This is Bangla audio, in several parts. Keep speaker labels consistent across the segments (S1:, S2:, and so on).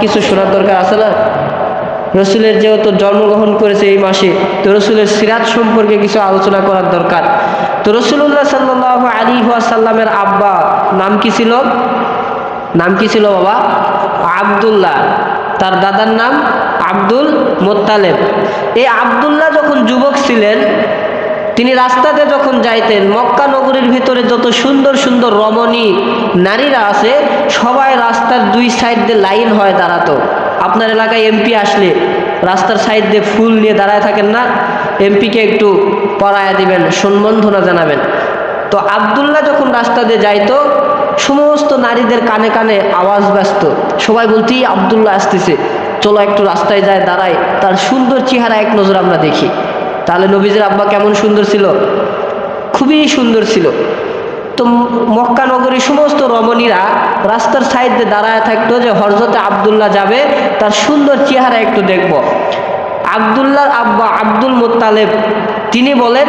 S1: কিছু শোনার দরকার আছে না? রসুলের যেহেতু জন্মগ্রহণ করেছে এই মাসে, তো রসুলের সিরাত সম্পর্কে কিছু আলোচনা করার দরকার। তো রসুল্লাহ সাল্লাহ আলী সাল্লামের আব্বা নাম কি ছিল? নাম কি ছিল বাবা? আবদুল্লাহ। তার দাদার নাম আব্দুল মোত্তালেব। এই আবদুল্লাহ যখন যুবক ছিলেন তিনি রাস্তাতে যখন যাইতেন, মক্কা নগরীর ভিতরে যত সুন্দর সুন্দর রমণী নারীরা আছে, সবাই রাস্তার দুই সাইড দিয়ে লাইন হয় দাঁড়াতো। আপনার এলাকায় এমপি আসলে রাস্তার সাইড দিয়ে ফুল নিয়ে দাঁড়ায় থাকেন না এমপিকে একটু পড়ায় দিবেন সম্বন্ধনা জানাবেন। তো আবদুল্লাহ যখন রাস্তা দিয়ে যাইতো, সমস্ত নারীদের কানে কানে আওয়াজ ব্যস্ত। সবাই বলতেই আবদুল্লাহ আসতেছে। চলো একটু রাস্তায় যায় দাঁড়ায় তার সুন্দর চেহারা এক নজর আমরা দেখি। তাহলে নবীজের আব্বা কেমন সুন্দর ছিল? খুবই সুন্দর ছিল। তো মক্কা নগরীর সমস্ত রমণীরা রাস্তার সাইডে দাঁড়ায় থাকতো যে হরজতে আবদুল্লাহ যাবে, তার সুন্দর চেহারা একটু দেখব। আবদুল্লাহর আব্বা আব্দুল মোত্তালেব, তিনি বলেন,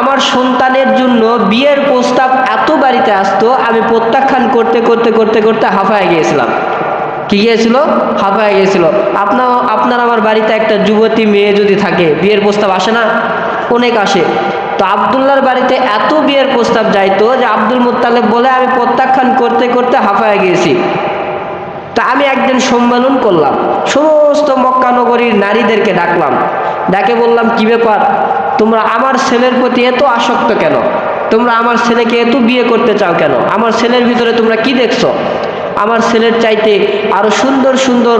S1: আমার সন্তানের জন্য বিয়ের প্রস্তাব এত বাড়িতে আসতো, আমি প্রত্যাখ্যান করতে করতে করতে করতে হাফায় গিয়েছিলাম। কি গিয়েছিল? হাফায় গিয়েছিল। আপনার আপনার আমার বাড়িতে একটা যুবতী মেয়ে যদি থাকে, বিয়ের প্রস্তাব আসে না? অনেক আসে। তো আবদুল্লার বাড়িতে এত বিয়ের প্রস্তাব যাইতো যে আব্দুল মুত্তালেব বলে, আমি প্রত্যাখ্যান করতে করতে হাফায় গিয়েছি। তা আমি একদিন সম্মেলন করলাম। সমস্ত মক্কা নগরীর নারীদেরকে ডাকলাম। ডাকে বললাম, কি ব্যাপার? তোমরা আমার ছেলের প্রতি এত আসক্ত কেন? তোমরা আমার ছেলেকে এত বিয়ে করতে চাও কেন? আমার ছেলের ভিতরে তোমরা কি দেখছ? আমার ছেলের চাইতে আরও সুন্দর সুন্দর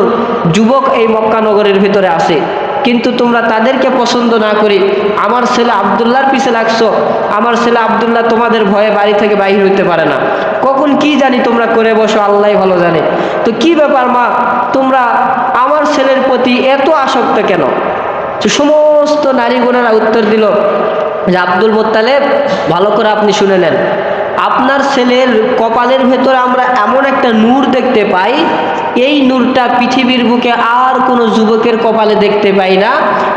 S1: যুবক এই মক্কা নগরের ভিতরে আছে। কিন্তু তোমরা তাদেরকে পছন্দ না করি আমার ছেলে আবদুল্লাহর পিছে লাগছো, আমার ছেলে আবদুল্লাহ তোমাদের ভয়ে বাড়ি থেকে বাহির হইতে পারে না। কখন কি জানি তোমরা করে বসো, আল্লাহ ভালো জানে। তো কি ব্যাপার মা, তোমরা আমার ছেলের প্রতি এত আসক্ত কেন? সমস্ত নারীগুণেরা উত্তর দিল যে, আব্দুল মোত্তালেব, ভালো করে আপনি শুনে নেন। আপনার ছেলের কপালের ভেতরে আমরা এমন একটা নূর দেখতে পাই, এই নূরটা পৃথিবীর বুকে আর কোনো যুবকের কপালে দেখতে পাই না।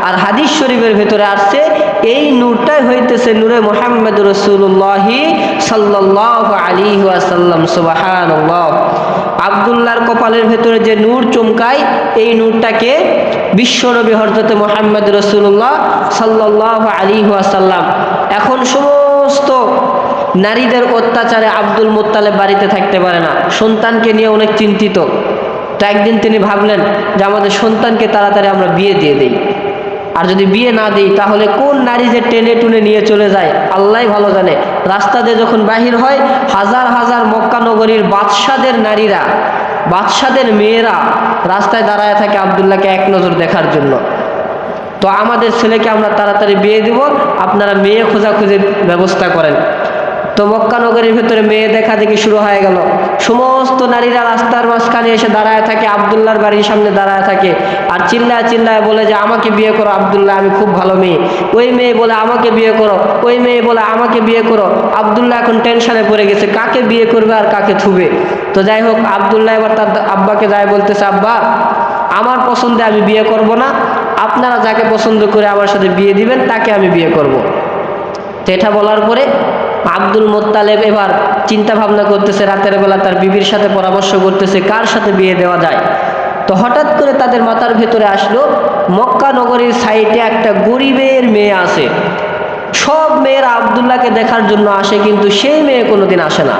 S1: আর হাদিস শরীফের ভেতরে আসছে, এই নূরটাই হইতেছে নূরে মোহাম্মদ রসুল্লাহি সাল্লাহ আলী ওয়াসাল্লাম সুবাহান আবদুল্লাহর কপালের ভেতরে যে নূর চমকায়, এই নূরটাকে বিশ্বনবী হরজতে মোহাম্মদ রসুল্লাহ সাল্লাহ আলী ওয়াসাল্লাম। এখন সমস্ত নারীদের অত্যাচারে আব্দুল মোত্তালেব বাড়িতে থাকতে পারে না। সন্তানকে নিয়ে অনেক চিন্তিত। তো একদিন তিনি ভাবলেন যে, আমাদের সন্তানকে তাড়াতাড়ি আমরা বিয়ে দিয়ে দিই। আর যদি বিয়ে না দিই, তাহলে কোন নারী যে টেনে টুনে নিয়ে চলে যায়? আল্লাহ ভালো জানে। রাস্তা দিয়ে যখন বাহির হয়, হাজার হাজার মক্কা নগরীর বাদশাদের নারীরা, বাদশাদের মেয়েরা রাস্তায় দাঁড়ায় থাকে আবদুল্লাহকে এক নজর দেখার জন্য। তো আমাদের ছেলেকে আমরা তাড়াতাড়ি বিয়ে দিব। আপনারা মেয়ে খোঁজাখুঁজির ব্যবস্থা করেন। তো মক্কা নগরীর ভেতরে মেয়ে দেখা দেখি শুরু হয়ে গেল। সমস্ত নারীরা রাস্তার মাঝখানে এসে দাঁড়ায় থাকে, আবদুল্লাহর বাড়ির সামনে দাঁড়ায় থাকে আর চিল্লায় চিল্লায় বলে যে, আমাকে বিয়ে করো আবদুল্লাহ, আমি খুব ভালো মেয়ে। ওই মেয়ে বলে, আমাকে বিয়ে করো। ওই মেয়ে বলে, আমাকে বিয়ে করো। আবদুল্লাহ এখন টেনশনে পড়ে গেছে, কাকে বিয়ে করবে আর কাকে থুবে? তো যাই হোক, আবদুল্লাহ এবার তার আব্বাকে যাই বলতেছে, আব্বা, আমার পছন্দে আমি বিয়ে করব না। আপনারা যাকে পছন্দ করে আমার সাথে বিয়ে দিবেন, তাকে আমি বিয়ে করব। তো এটা বলার পরে আব্দুল মোত্তালেব এবার চিন্তা ভাবনা করতেছে, রাতের বেলা তার বিবির সাথে পরামর্শ করতেছে, কার সাথে বিয়ে দেওয়া যায়? তো হঠাৎ করে তাদের মাথার ভেতরে আসলো, মক্কা নগরীর সাইডে একটা গরিবের মেয়ে আছে। সব মেয়েরা আবদুল্লাহকে দেখার জন্য আসে, কিন্তু সেই মেয়ে কোনোদিন আসে না।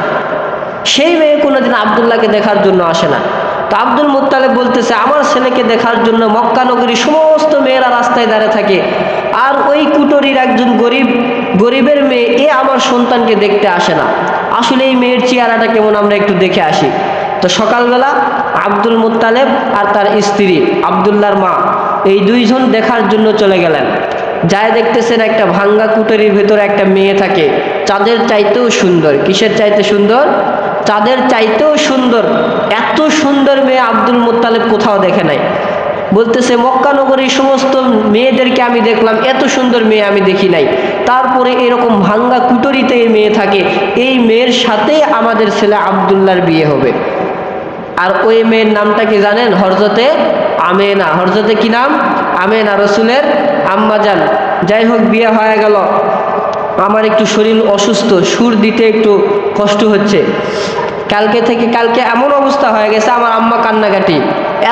S1: সেই মেয়ে কোনোদিন আবদুল্লাহকে দেখার জন্য আসে না। তো আব্দুল মুত্তালেব বলতেছে, আমার ছেলেকে দেখার জন্য মক্কা নগরীর সমস্ত মেয়েরা রাস্তায় দাঁড়িয়ে থাকে। আর ওই কুটরির একজন গরিব গরিবের মেয়ে, এ আমার সন্তানকে দেখতে আসে না। আসলে এই মেয়ের চেহারাটা কেমন আমরা একটু দেখে আসি। তো সকালবেলা আব্দুল মুত্তালেব আর তার স্ত্রী আবদুল্লার মা এই দুইজন দেখার জন্য চলে গেলেন। যায় দেখতেছেন একটা ভাঙ্গা কুটরির ভেতরে একটা মেয়ে থাকে। চাঁদের চাইতেও সুন্দর। কিসের চাইতে সুন্দর? চাঁদের চাইতেও সুন্দর। এত সুন্দর মেয়ে আব্দুল মোত্তালেব কোথাও দেখে নাই। বলতেছে, মক্কা নগরীর সমস্ত মেয়েদেরকে আমি দেখলাম, এত সুন্দর মেয়ে আমি দেখি নাই। তারপরে এরকম ভাঙ্গা কুটরিতে মেয়ে থাকে, এই মেয়ের সাথে আমাদের ছেলে আবদুল্লার বিয়ে হবে। আর ওই মেয়ের নামটা কি জানেন? হরজতে আমেনা। হরজতে কি নাম? আমেনা রসুলের আম্মাজান যাই হোক, বিয়ে হয়ে গেল। আমার একটু শরীর অসুস্থ, সুর দিতে একটু কষ্ট হচ্ছে। কালকে থেকে কালকে এমন অবস্থা হয়ে গেছে, আমার আম্মা কান্নাকাটি।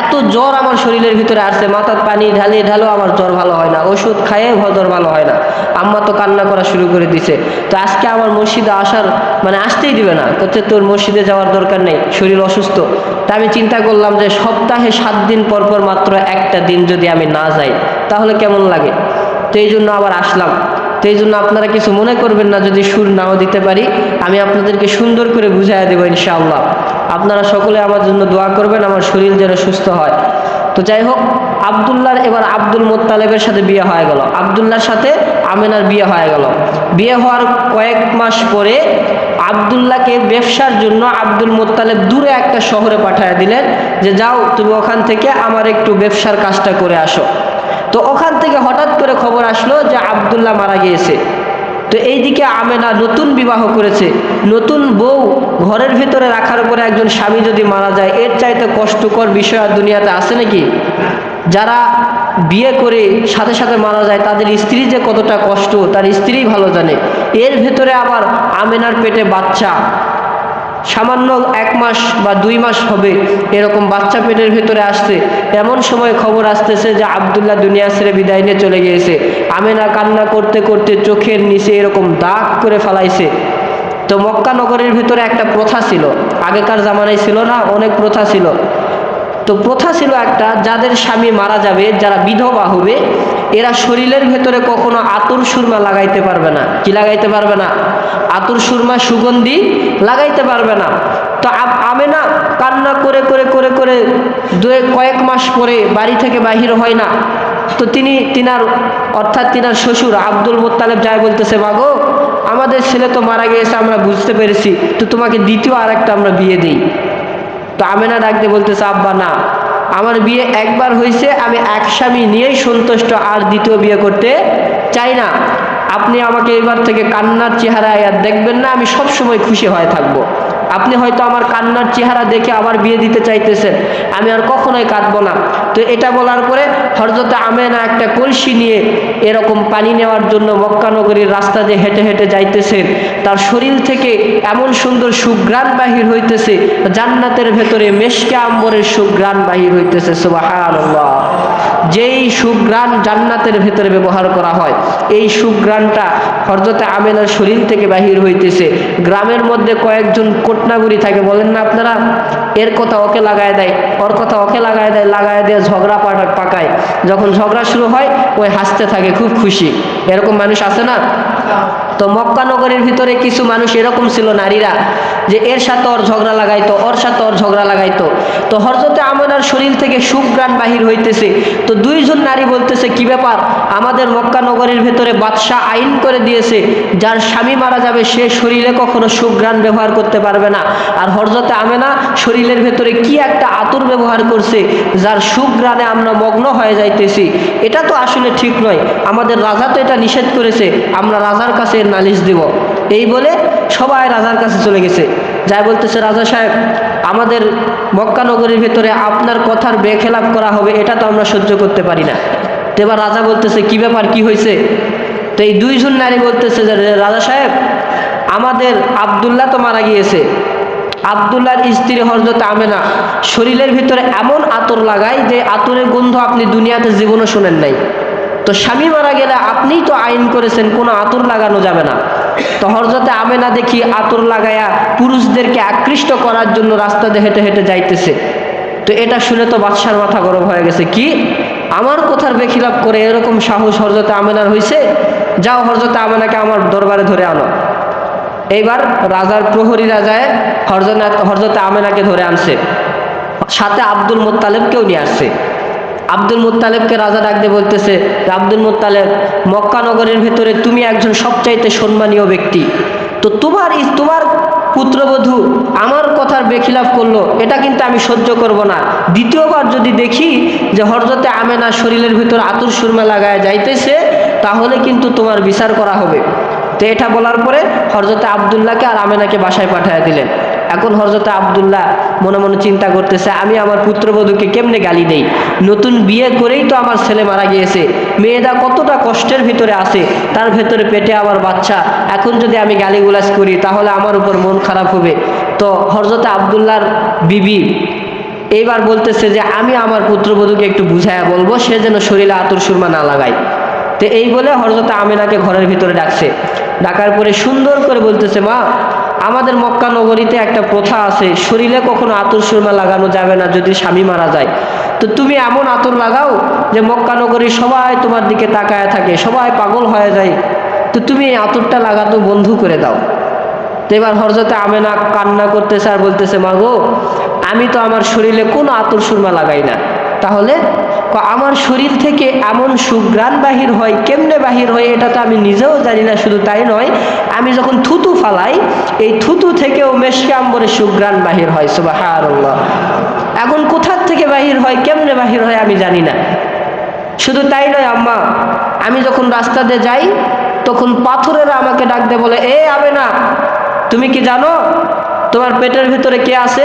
S1: এত জ্বর আমার শরীরের ভিতরে আসছে, মাথার পানি ঢালিয়ে ঢালেও আমার জ্বর ভালো হয় না, ওষুধ খাইয়ে জ্বর ভালো হয় না। আম্মা তো কান্না করা শুরু করে দিছে। তো আজকে আমার মসজিদে আসার মানে আসতেই দিবে না, করছে তোর মসজিদে যাওয়ার দরকার নেই, শরীর অসুস্থ। তা আমি চিন্তা করলাম যে সপ্তাহে সাত দিন পর পর মাত্র একটা দিন যদি আমি না যাই, তাহলে কেমন লাগে? তো এই জন্য আবার আসলাম। তো এই জন্য আপনারা কিছু মনে করবেন না, যদি সুর নাও দিতে পারি, আমি আপনাদেরকে সুন্দর করে বুঝাইয়া দেবো ইনশাআল্লাহ। আপনারা সকলে আমার জন্য দোয়া করবেন, আমার শরীর যেন সুস্থ হয়। তো যাই হোক, আবদুল্লাহর এবার আব্দুল মোত্তালেবের সাথে বিয়ে হয়ে গেল। আবদুল্লাহর সাথে আমেনার বিয়ে হয়ে গেল। বিয়ে হওয়ার কয়েক মাস পরে আবদুল্লাহকে ব্যবসার জন্য আব্দুল মোত্তালেব দূরে একটা শহরে পাঠিয়ে দিলেন যে, যাও তুমি ওখান থেকে আমার একটু ব্যবসার কাজটা করে আসো। তো ওখান থেকে হঠাৎ করে খবর আসলো যে আবদুল্লাহ মারা গিয়েছে। তো এইদিকে আমেনা নতুন বিবাহ করেছে। নতুন বউ ঘরের ভিতরে রাখার পরে একজন স্বামী যদি মারা যায়, এর চাইতে কষ্টকর বিষয় আর দুনিয়াতে আছে নাকি? যারা বিয়ে করে সাথে সাথে মারা যায়, তাদের স্ত্রী যে কতটা কষ্ট, তার স্ত্রী ভালো জানে। এর ভেতরে আবার আমেনার পেটে বাচ্চা। সামান্য এক মাস বা দুই মাস হবে এরকম বাচ্চা পেটের ভেতরে আসছে। এমন সময় খবর আসতেছে যে আবদুল্লাহ দুনিয়া ছেড়ে বিদায় নিয়ে চলে গিয়েছে। আমেনা কান্না করতে করতে চোখের নিচে এরকম দাগ করে ফেলাইছে। তো মক্কা নগরের ভিতরে একটা প্রথা ছিল। আগেকার জামানায় ছিল না, অনেক প্রথা ছিল। তো প্রথা ছিল একটা, যাদের স্বামী মারা যাবে, যারা বিধবা হবে, এরা শরীরের ভেতরে কখনো আতর সুরমা লাগাইতে পারবে না। কি লাগাইতে পারবে না? আতর সুরমা, সুগন্ধি লাগাইতে পারবে না। তো আমেনা কান্না করে করে করে করে দু কয়েক মাস পরে বাড়ি থেকে বাহির হয় না। তো তিনি, তিনার, অর্থাৎ তিনার শ্বশুর আব্দুল মোত্তালেব যাই বলতেছে, মাগো, আমাদের ছেলে তো মারা গিয়েছে, আমরা বুঝতে পেরেছি। তো তোমাকে দ্বিতীয় আর একটা আমরা বিয়ে দিই। তো আমেনা ডাকতে বলতেছে, আব্বা, না। আমার বিয়ে একবার হয়েছে আমি এক স্বামী নিয়েই সন্তুষ্ট, আর দ্বিতীয় বিয়ে করতে চাই না। আপনি আমাকে এবার থেকে কান্নার চেহারা আর দেখবেন না, আমি সবসময় খুশি হয়ে থাকব। আপনি হয়তো আমার কান্নার চেহারা দেখে আবার বিয়ে দিতে চাইতেছেন। আমি আর কখনোই কাঁদবো না। তো এটা বলার পরে হরজতে আমেনা একটা কলসি নিয়ে এরকম পানি নেওয়ার জন্য মক্কানগরীর রাস্তা দিয়ে হেঁটে হেঁটে যাইতেছেন। তার শরীর থেকে এমন সুন্দর সুগ্রাণ বাহির হইতেছে, জান্নাতের ভেতরে মেশকে আম্বরের সুগ্রাণ বাহির হইতেছে, সুবহানাল্লাহ। যেই সুগ্রাণ জান্নাতের ভেতরে ব্যবহার করা হয়, এই সুগ্রাণটা হরজতে আমেনার শরীর থেকে বাহির হইতেছে। গ্রামের মধ্যে কয়েকজন কোটনাগুড়ি থাকে, বলেন না আপনারা? এর কথা ওকে লাগায় দেয়, ওর কথা ওকে লাগায় দেয়, লাগায় দিয়ে ঝগড়া পাটা পাকায়। যখন ঝগড়া শুরু হয়, ওই হাসতে থাকে, খুব খুশি। এরকম মানুষ আছে না? তো মক্কা নগরের ভিতরে কিছু মানুষ এরকম ছিল নারীরা যে এর সাথে ওর ঝগড়া লাগাইতো, ওর সাথে ওর ঝগড়া লাগাইতো। তো হরজতে আমাদের শরীর থেকে সুগ্রাণ বাহির হইতেছে। তো দুইজন নারী বলতেছে, কি ব্যাপার? আমাদের মক্কা নগরের ভেতরে বাদশাহ আইন করে দিয়েছে। যার স্বামী মারা যাবে, সে শরীরে কখনো সুগ্রাণ ব্যবহার করতে পারবে না। আর হরজতে আমেনা শরীরের ভেতরে কি একটা আতুর ব্যবহার করছে, যার সুগ্রাণে আমরা মগ্ন হয়ে যাইতেছি। এটা তো আসলে ঠিক নয়। আমাদের রাজা তো এটা নিষেধ করেছে। আমরা রাজার কাছে নালিশ দিব। এই বলে সবাই রাজার কাছে চলে গেছে। যাই বলতেছে, রাজা সাহেব, আমাদের মক্কা নগরীর ভেতরে আপনার কথার বেখেলাপ করা হবে, এটা তো আমরা সহ্য করতে পারি না। তো এবার রাজা বলতেছে, কি ব্যাপার, কি হয়েছে? তো এই দুইজন নারী বলতেছে যে, রাজা সাহেব, আমাদের আবদুল্লাহ তো মারা গিয়েছে। আবদুল্লাহর স্ত্রী হরজত আমেনা, শরীরের ভিতরে এমন আতর লাগায় যে আতরের গন্ধ আপনি দুনিয়াতে জীবনও শোনেন নাই। তো স্বামী মারা গেলে আপনিই তো আইন করেছেন, কোনো আতর লাগানো যাবে না। তো হরজতে আমেনা দেখি আতর লাগায়া পুরুষদেরকে আকৃষ্ট করার জন্য রাস্তা দিয়ে হেঁটে হেঁটে যাইতেছে। তো এটা শুনে তো বাদশার মাথা গরম হয়ে গেছে। কি? আমার কথার বেখিলাপ করে এরকম সাহস হরজতে আমেনার হয়েছে যাও হরজতে আমেনাকে আমার দরবারে ধরে আনো। এইবার রাজার প্রহরী রাজায় হরজনা হরজতে আমেনাকে ধরে আনছে। সাথে আব্দুল মোত্তালেবকেও নিয়ে আসছে। আব্দুল মুত্তালেবকে রাজা ডাকতে বলতেছে আব্দুল মুত্তালেব, মক্কা নগরের ভেতরে তুমি একজন সবচাইতে সম্মানীয় ব্যক্তি। তো তোমার তোমার পুত্রবধূ আমার কথার বেখিলাফ করল, এটা কিন্তু আমি সহ্য করব না। দ্বিতীয়বার যদি দেখি যে হরজতে আমেনা শরীরের ভেতর আতুর সুরমা লাগায় যাইতেছে, তাহলে কিন্তু তোমার বিচার করা হবে। তো এটা বলার পরে হরজতে আবদুল্লাহকে আর আমেনাকে বাসায় পাঠিয়ে দিলেন। এখন হরজতে আবদুল্লাহ মনে মনে চিন্তা করতেছে, আমি আমার পুত্রবধূকে কেমনে গালি দেই? নতুন বিয়ে করেই তো আমার ছেলে মারা গিয়েছে। মেয়েটা কতটা কষ্টের ভিতরে আছে, তার ভেতরে পেটে আমার বাচ্চা। এখন যদি আমি গালিগুলাজ করি, তাহলে আমার উপর মন খারাপ হবে। তো হরজতে আবদুল্লাহর বিবি এইবার বলতেছে যে, আমি আমার পুত্রবধূকে একটু বুঝাইয়া বলব, সে যেন শরীরে আতর সুরমা না লাগায়। তো এই বলে হরজত আমিনাকে ঘরের ভিতরে ডাকছে। ডাকার পরে সুন্দর করে বলতেছে, মা আমাদের মক্কা নগরীতে একটা প্রথা আছে, শরীরে কখনো আতর সুরমা লাগানো যাবে না যদি স্বামী মারা যায়। তো তুমি এমন আতর লাগাও যে মক্কা নগরী সবাই তোমার দিকে তাকায় থাকে, সবাই পাগল হয়ে যায়। তো তুমি এই আতরটা লাগাতো বন্ধ করে দাও। তো এবার হরজতে আমেনা কান্না করতেছে আর বলতেছে, মা গো, আমি তো আমার শরীরে কোনো আতর সুরমা লাগাই না। তাহলে আমার শরীর থেকে এমন সুগ্রাণ বাহির হয়, কেমনে বাহির হয় এটা তো আমি নিজেও জানি না, শুধু তাই নয়, আমি যখন থুতু ফালাই, এই থুতু থেকেও মেশকে আম্বরের সুগ্রাণ বাহির হয় সুবাহ এখন কোথার থেকে বাহির হয়, কেমনে বাহির হয় আমি জানি না। শুধু তাই নয়, আম্মা, আমি যখন রাস্তা দিয়ে যাই, তখন পাথরেরা আমাকে ডাক দিয়ে বলে, এ আবে না তুমি কি জানো, তোমার পেটের ভেতরে কে আছে?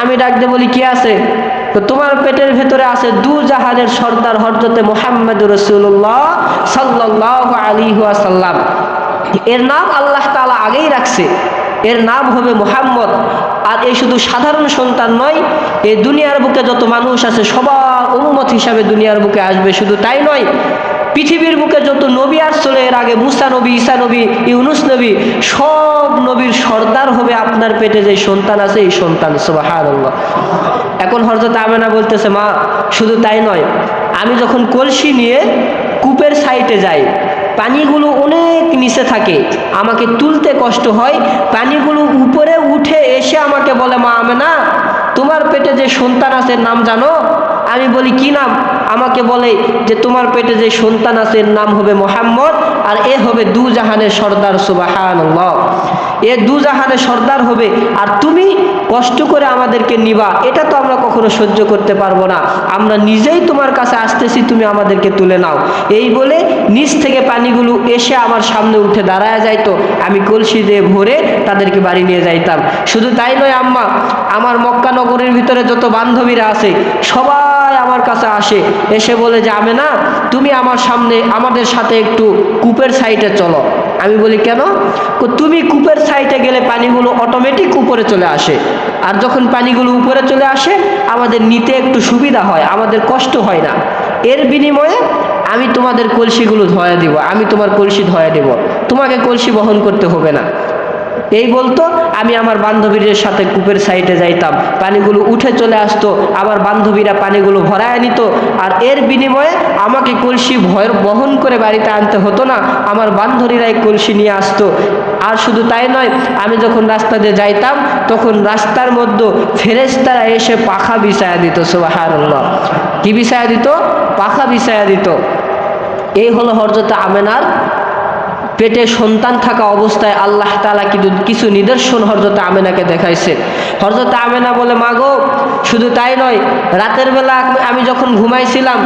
S1: আমি ডাক দিয়ে বলি, কে আছে? তো তোমার পেটের ভেতরে আছে দু জাহানের সর্দার হরজতে মোহাম্মদ রসুল্লাহ সাল্লাহ আলী সাল্লাম এর নাম আল্লাহ তালা আগেই রাখছে। এর নাম হবে মোহাম্মদ। আর এই শুধু সাধারণ সন্তান নয়, এই দুনিয়ার বুকে যত মানুষ আছে, সবার উন্মত হিসাবে দুনিয়ার বুকে আসবে। শুধু তাই নয় পৃথিবীর বুকে যত নবী আসছিল, এর আগে মুসা নবী, ঈসা নবী, ইউনুস নবী, সব নবীর সর্দার হবে আপনার পেটে যে সন্তান আছে, এই সন্তান সুবাহান এখন হরজত আমেনা বলতেছে, মা, শুধু তাই নয়, আমি যখন কলসি নিয়ে কূপের সাইটে যাই, পানিগুলো অনেক নিচে থাকে, আমাকে তুলতে কষ্ট হয়, পানিগুলো উপরে উঠে এসে আমাকে বলে, মা আমেনা, তোমার পেটে যে সন্তান আছে নাম জানো? আমি বলি, কি নাম? আমাকে বলে যে, তোমার পেটে যে সন্তান আছে, এর নাম হবে মোহাম্মদ, আর এ হবে দু জাহানের সর্দার সুবাহান এ দু জাহানের সর্দার হবে, আর তুমি কষ্ট করে আমাদেরকে নিবা। এটা তো আমরা কখনো সহ্য করতে পারব না। আমরা নিজেই তোমার কাছে আসতেছি, তুমি আমাদেরকে তুলে নাও। এই বলে নিচ থেকে পানিগুলো এসে আমার সামনে উঠে দাঁড়ায় যাইতো। আমি কলসি দিয়ে ভরে তাদেরকে বাড়ি নিয়ে যাইতাম। শুধু তাই নয়, আম্মা, আমার মক্কা নগরের ভিতরে যত বান্ধবীরা আছে, সবাই আমার কাছে আসে, এসে বলে যে আমি না, তুমি আমার সামনে, আমাদের সাথে একটু কূপের সাইডে চলো। আমি বলি, কেন? তুমি কূপের সাইডে গেলে পানিগুলো অটোমেটিক উপরে চলে আসে। আর যখন পানিগুলো উপরে চলে আসে, আমাদের নিতে একটু সুবিধা হয়, আমাদের কষ্ট হয় না। এর বিনিময়ে আমি তোমাদের কলসিগুলো ধোয়া দিব, আমি তোমার কলসি ধোয়া দেব। তোমাকে কলসি বহন করতে হবে না। এই বলতো, আমি আমার বান্ধবীদের সাথে কূপের সাইডে যাইতাম, পানিগুলো উঠে চলে আসতো, আবার বান্ধবীরা পানিগুলো ভরায় নিত, আর এর বিনিময়ে আমাকে কলসি ভয়, বহন করে বাড়িতে আনতে হতো না, আমার বান্ধবীরাই কলসি নিয়ে আসতো। আর শুধু তাই নয়, আমি যখন রাস্তা দিয়ে যাইতাম, তখন রাস্তার মধ্যে ফেরেস্তারা এসে পাখা বিছায়া দিত সুবাহার কি বিছায়া দিত? পাখা বিছায়া দিত। এই হলো হরজত আমেনার পেটে সন্তান থাকা অবস্থায় আল্লাহ তালা কিন্তু কিছু নিদর্শন হরজত আমেনাকে দেখাইছে হরজত আমেনা বলে, মাগো, শুধু তাই নয়, রাতের বেলা আমি যখন ঘুমাইছিলাম,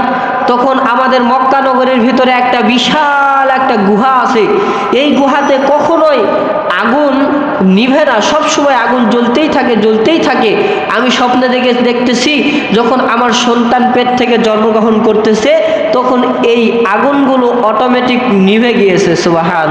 S1: তখন আমাদের মক্কানগরের ভিতরে একটা বিশাল একটা গুহা আছে। এই গুহাতে কখনোই আগুন নিভে না সবসময় আগুন জ্বলতেই থাকে জ্বলতেই থাকে। আমি স্বপ্নে দেখে দেখতেছি, যখন আমার সন্তান পেট থেকে জন্মগ্রহণ করতেছে, তখন এই আগুনগুলো অটোমেটিক নিভে গিয়েছে সুবাহান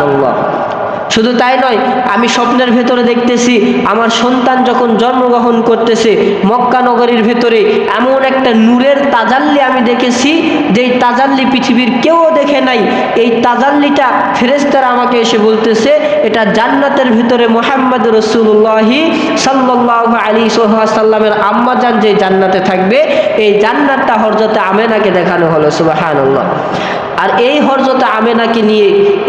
S1: শুধু তাই নয়, আমি স্বপ্নের ভেতরে দেখতেছি, আমার সন্তান যখন জন্মগ্রহণ করতেছে, মক্কা নগরীর ভেতরে এমন একটা নূরের তাজাল্লি আমি দেখেছি, যেই তাজাল্লি পৃথিবীর কেউ দেখে নাই। এই তাজাল্লিটা ফেরেস্তারা আমাকে এসে বলতেছে, এটা জান্নাতের ভিতরে মোহাম্মদ রসুল্লাহি সাল্লাহ আলী সাল্লামের আম্মা যান যে জান্নাতে থাকবে, এই জান্নাতটা হরজতে আমেনাকে দেখানো হলো সুবাহান আর এই হরজতে আমেনাকে নিয়ে,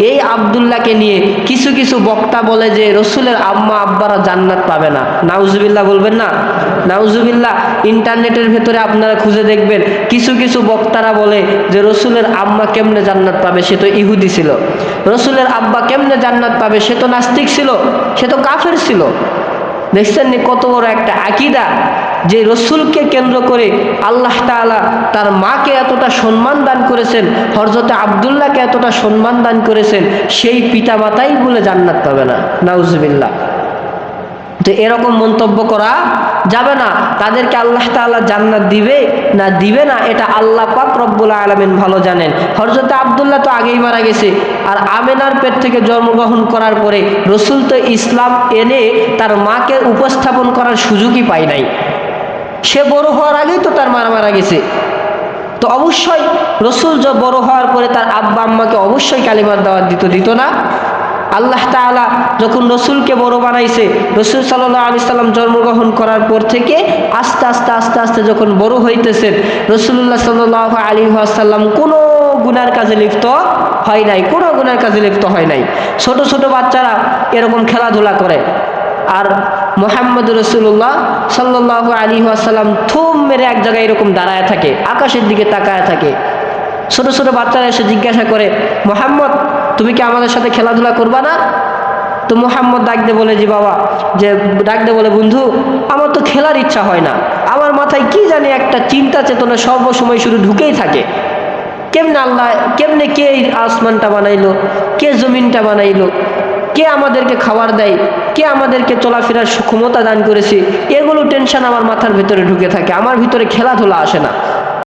S1: এই আবদুল্লাহকে নিয়ে কিছু কিছু বক্তা বলে যে রসুলের আম্মা আব্বারা জান্নাত পাবে না। নাউজুবিল্লাহ বলবেন না? নাউজুবিল্লাহ, ইন্টারনেটের ভেতরে আপনারা খুঁজে দেখবেন, কিছু কিছু বক্তারা বলে যে রসুলের আম্মা কেমনে জান্নাত পাবে, সে তো ইহুদি ছিল। রসুলের আব্বা কেমনে জান্নাত পাবে, সে তো নাস্তিক ছিল, সে তো কাফের ছিল। দেখছেন কত বড় একটা আকিদা? যে রসুলকে কেন্দ্র করে আল্লাহ তাআলা তার মাকে এতটা সম্মান দান করেছেন হরজতে আবদুল্লাহকে এতটা সম্মান দান করেছেন, সেই পিতা মাতাই বলে জান্নাত পাবে না। নাউজবিল্লা তো এরকম মন্তব্য করা যাবে না। তাদেরকে আল্লাহ তাআলা জান্নাত দিবে না দিবে না, এটা আল্লাহ পাক রব্বুল আলমিন ভালো জানেন। হরজতে আবদুল্লাহ তো আগেই মারা গেছে। আর আমেনার পেট থেকে জন্মগ্রহণ করার পরে রসুল তো ইসলাম এনে তার মাকে উপস্থাপন করার সুযোগই পায় নাই। সে বড় হওয়ার আগেই তো তার মারা মারা গেছে। তো অবশ্যই রসুল যে বড় হওয়ার পরে তার আব্বা আম্মাকে অবশ্যই কালিমার দাওয়াত দিত দিত না। আল্লাহ তাআলা যখন রসুলকে বড় বানাইছে, রসুল সাল্লাহ আলি সাল্লাম জন্মগ্রহণ করার পর থেকে আস্তে আস্তে আস্তে আস্তে যখন বড় হইতেছেন রসুল্লাহ সাল্লাহ আলী আসাল্লাম কোনো গুনার কাজে লিপ্ত হয় নাই, কোনো গুনার কাজে লিপ্ত হয় নাই। ছোট ছোট বাচ্চারা এরকম খেলাধুলা করে। আর মোহাম্মদ রসুল্লাহ সাল্লাহ আলী আসাল্লাম থুম মেরে এক জায়গায় এরকম দাঁড়ায় থাকে, আকাশের দিকে তাকায় থাকে। ছোট ছোট বাচ্চারা এসে জিজ্ঞাসা করে, মোহাম্মদ, তুমি কি আমাদের সাথে খেলাধুলা করবা না? তো মোহাম্মদ ডাকতে বলে যে বাবা। যে ডাকতে বলে, বন্ধু, আমার তো খেলার ইচ্ছা হয় না। আমার মাথায় কি জানি একটা চিন্তা চেতনা সর্বসময় শুধু ঢুকেই থাকে। কেমনে আল্লাহ, কেমনে কে আসমানটা বানাইলো, কে জমিনটা বানাইলো? কে আমাদেরকে খাবার দেয়? কে আমাদেরকে চলাফেরার ক্ষমতা দান করেছে? এগুলো টেনশন আমার মাথার ভিতরে ঢুকে থাকে। আমার ভিতরে খেলাধুলা আসে না।